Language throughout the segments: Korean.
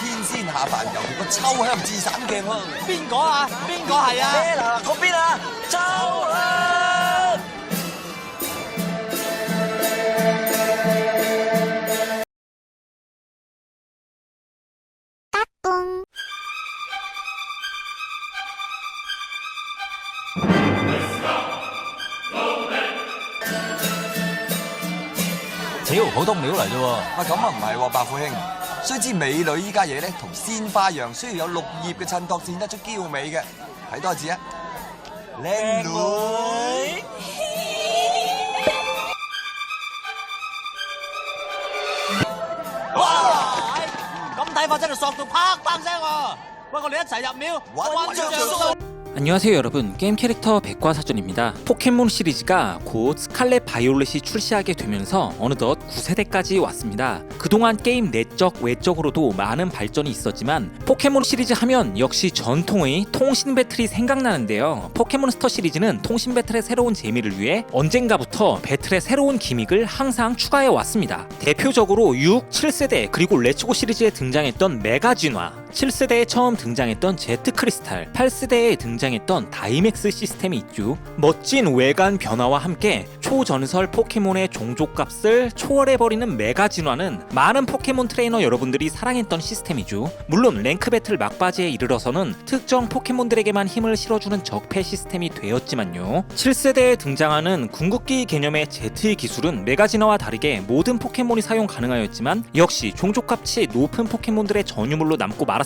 天仙下凡，尤其個秋香自散鏡香。邊個啊？邊個係啊？嗱嗱？嗰邊啊，秋香。屌，普通料嚟啫喎。啊咁啊唔係喎，白富兄。須知美女依家嘢咧，同鮮花一樣，需要有綠葉嘅襯托，先得出嬌美嘅。睇多一次啊，靚女。哇！咁睇法真係索到啪啪聲喎。喂，我哋一齊入廟揾着數。 안녕하세요 여러분. 게임 캐릭터 백과사전입니다. 포켓몬 시리즈가 곧 스칼렛 바이올렛이 출시하게 되면서 어느덧 9세대까지 왔습니다. 그동안 게임 내적 외적으로도 많은 발전이 있었지만 포켓몬 시리즈 하면 역시 전통의 통신 배틀이 생각나는데요. 포켓몬 스터 시리즈는 통신 배틀의 새로운 재미를 위해 언젠가부터 배틀의 새로운 기믹을 항상 추가해 왔습니다. 대표적으로 6, 7세대 그리고 레츠고 시리즈에 등장했던 메가 진화 7세대에 처음 등장했던 제트 크리스탈, 8세대에 등장했던 다이맥스 시스템이 있죠. 멋진 외관 변화와 함께 초전설 포켓몬의 종족값을 초월해버리는 메가 진화는 많은 포켓몬 트레이너 여러분들이 사랑했던 시스템이죠. 물론 랭크 배틀 막바지에 이르러서는 특정 포켓몬들에게만 힘을 실어주는 적폐 시스템이 되었지만요. 7세대에 등장하는 궁극기 개념의 제트 기술은 메가 진화와 다르게 모든 포켓몬이 사용 가능하였지만 역시 종족값이 높은 포켓몬들의 전유물로 남고 말았습니다.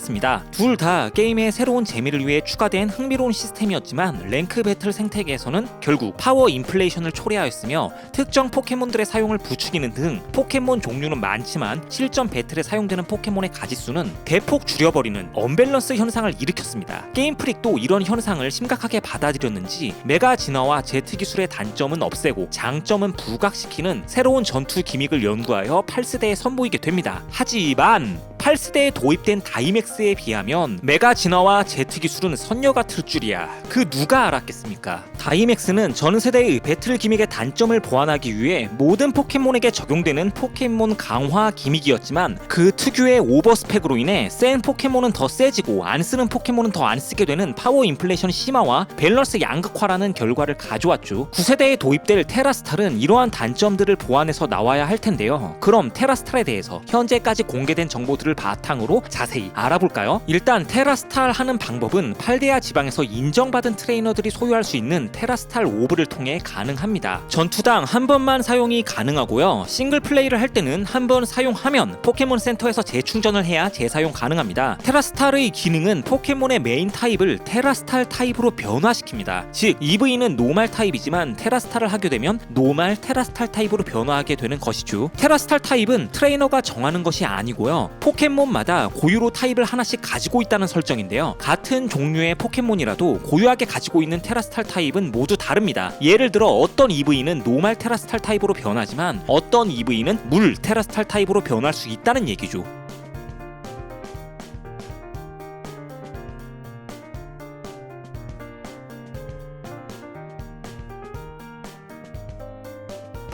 둘 다 게임의 새로운 재미를 위해 추가된 흥미로운 시스템이었지만 랭크 배틀 생태계에서는 결국 파워 인플레이션을 초래하였으며 특정 포켓몬들의 사용을 부추기는 등 포켓몬 종류는 많지만 실전 배틀에 사용되는 포켓몬의 가지수는 대폭 줄여버리는 언밸런스 현상을 일으켰습니다. 게임 프릭도 이런 현상을 심각하게 받아들였는지 메가 진화와 제트 기술의 단점은 없애고 장점은 부각시키는 새로운 전투 기믹을 연구하여 8세대에 선보이게 됩니다. 하지만 8세대에 도입된 다이맥스에 비하면 메가 진화와 제트 기술은 선녀 같을 줄이야. 그 누가 알았겠습니까? 다이맥스는 전 세대의 배틀 기믹의 단점을 보완하기 위해 모든 포켓몬에게 적용되는 포켓몬 강화 기믹이었지만 그 특유의 오버스펙으로 인해 센 포켓몬은 더 세지고 안 쓰는 포켓몬은 더 안 쓰게 되는 파워 인플레이션 심화와 밸런스 양극화라는 결과를 가져왔죠. 9세대에 도입될 테라스탈은 이러한 단점들을 보완해서 나와야 할 텐데요. 그럼 테라스탈에 대해서 현재까지 공개된 정보들을 바탕으로 자세히 알아볼까요? 일단 테라스탈 하는 방법은 팔데아 지방에서 인정받은 트레이너들이 소유할 수 있는 테라스탈 오브를 통해 가능합니다. 전투당 한 번만 사용이 가능하고요. 싱글 플레이를 할 때는 한 번 사용하면 포켓몬 센터에서 재충전을 해야 재사용 가능합니다. 테라스탈의 기능은 포켓몬의 메인 타입을 테라스탈 타입으로 변화시킵니다. 즉 EV는 노말 타입이지만 테라스탈을 하게 되면 노말 테라스탈 타입으로 변화하게 되는 것이죠. 테라스탈 타입은 트레이너가 정하는 것이 아니고요. 포켓몬마다 고유로 타입을 하나씩 가지고 있다는 설정인데요. 같은 종류의 포켓몬이라도 고유하게 가지고 있는 테라스탈 타입은 모두 다릅니다. 예를 들어 어떤 EV는 노말 테라스탈 타입으로 변하지만 어떤 EV는 물 테라스탈 타입으로 변할 수 있다는 얘기죠.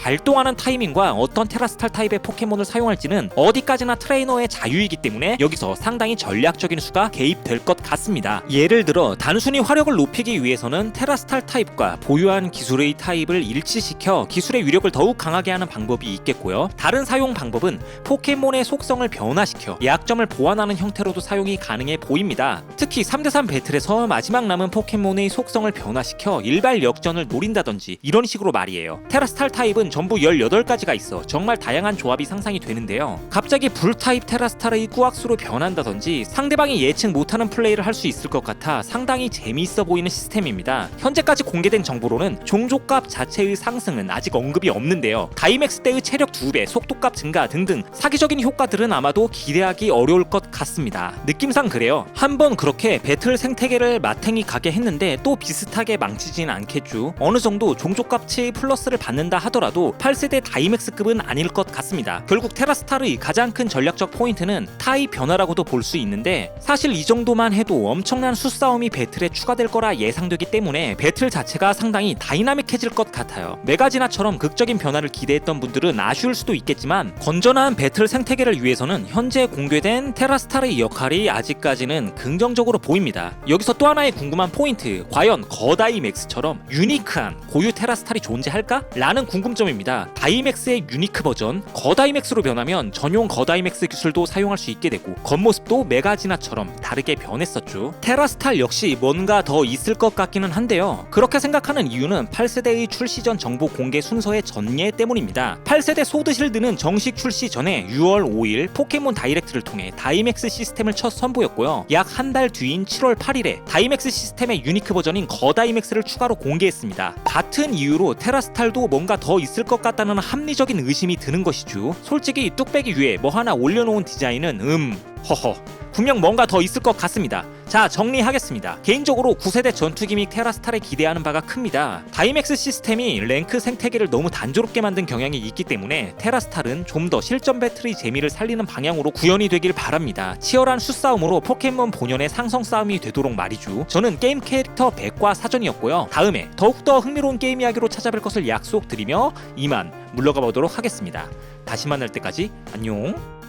발동하는 타이밍과 어떤 테라스탈 타입의 포켓몬을 사용할지는 어디까지나 트레이너의 자유이기 때문에 여기서 상당히 전략적인 수가 개입될 것 같습니다. 예를 들어 단순히 화력을 높이기 위해서는 테라스탈 타입과 보유한 기술의 타입을 일치시켜 기술의 위력을 더욱 강하게 하는 방법이 있겠고요. 다른 사용 방법은 포켓몬의 속성을 변화시켜 약점을 보완하는 형태로도 사용이 가능해 보입니다. 특히 3대3 배틀에서 마지막 남은 포켓몬의 속성을 변화시켜 일발 역전을 노린다든지 이런 식으로 말이에요. 테라스탈 타입은 전부 18가지가 있어 정말 다양한 조합이 상상이 되는데요. 갑자기 불타입 테라스탈의 꾸악수로 변한다든지 상대방이 예측 못하는 플레이를 할 수 있을 것 같아 상당히 재미있어 보이는 시스템입니다. 현재까지 공개된 정보로는 종족값 자체의 상승은 아직 언급이 없는데요. 다이맥스 때의 체력 2배, 속도값 증가 등등 사기적인 효과들은 아마도 기대하기 어려울 것 같습니다. 느낌상 그래요. 한번 그렇게 배틀 생태계를 마탱이 가게 했는데 또 비슷하게 망치진 않겠죠. 어느 정도 종족값치 플러스를 받는다 하더라도 하더라도 8세대 다이맥스급은 아닐 것 같습니다. 결국 테라스타르의 가장 큰 전략적 포인트는 타이 변화라고도 볼 수 있는데 사실 이 정도만 해도 엄청난 수싸움이 배틀에 추가될 거라 예상되기 때문에 배틀 자체가 상당히 다이나믹해질 것 같아요. 메가지나처럼 극적인 변화를 기대했던 분들은 아쉬울 수도 있겠지만 건전한 배틀 생태계를 위해서는 현재 공개된 테라스타르의 역할이 아직까지는 긍정적으로 보입니다. 여기서 또 하나의 궁금한 포인트, 과연 거다이맥스처럼 유니크한 고유 테라스탈이 존재할까? 라는 궁금점 입니다. 다이맥스의 유니크 버전, 거다이맥스로 변하면 전용 거다이맥스 기술도 사용할 수 있게 되고 겉모습도 메가지나처럼 다르게 변했었죠. 테라스탈 역시 뭔가 더 있을 것 같기는 한데요. 그렇게 생각하는 이유는 8세대의 출시 전 정보 공개 순서의 전예 때문입니다. 8세대 소드실드는 정식 출시 전에 6월 5일 포켓몬 다이렉트를 통해 다이맥스 시스템을 첫 선보였고요. 약 한 달 뒤인 7월 8일에 다이맥스 시스템의 유니크 버전인 거다이맥스를 추가로 공개했습니다. 같은 이유로 테라스탈도 뭔가 더 있을 것 같다는 합리적인 의심이 드는 것이죠. 솔직히 뚝배기 위에 뭐 하나 올려놓은 디자인은 음 허허 분명 뭔가 더 있을 것 같습니다. 자 정리하겠습니다. 개인적으로 9세대 전투 기믹 테라스탈에 기대하는 바가 큽니다. 다이맥스 시스템이 랭크 생태계를 너무 단조롭게 만든 경향이 있기 때문에 테라스탈은 좀 더 실전 배틀의 재미를 살리는 방향으로 구현이 되길 바랍니다. 치열한 수싸움으로 포켓몬 본연의 상성 싸움이 되도록 말이죠. 저는 게임 캐릭터 백과 사전이었고요. 다음에 더욱더 흥미로운 게임 이야기로 찾아뵐 것을 약속드리며 이만 물러가 보도록 하겠습니다. 다시 만날 때까지 안녕.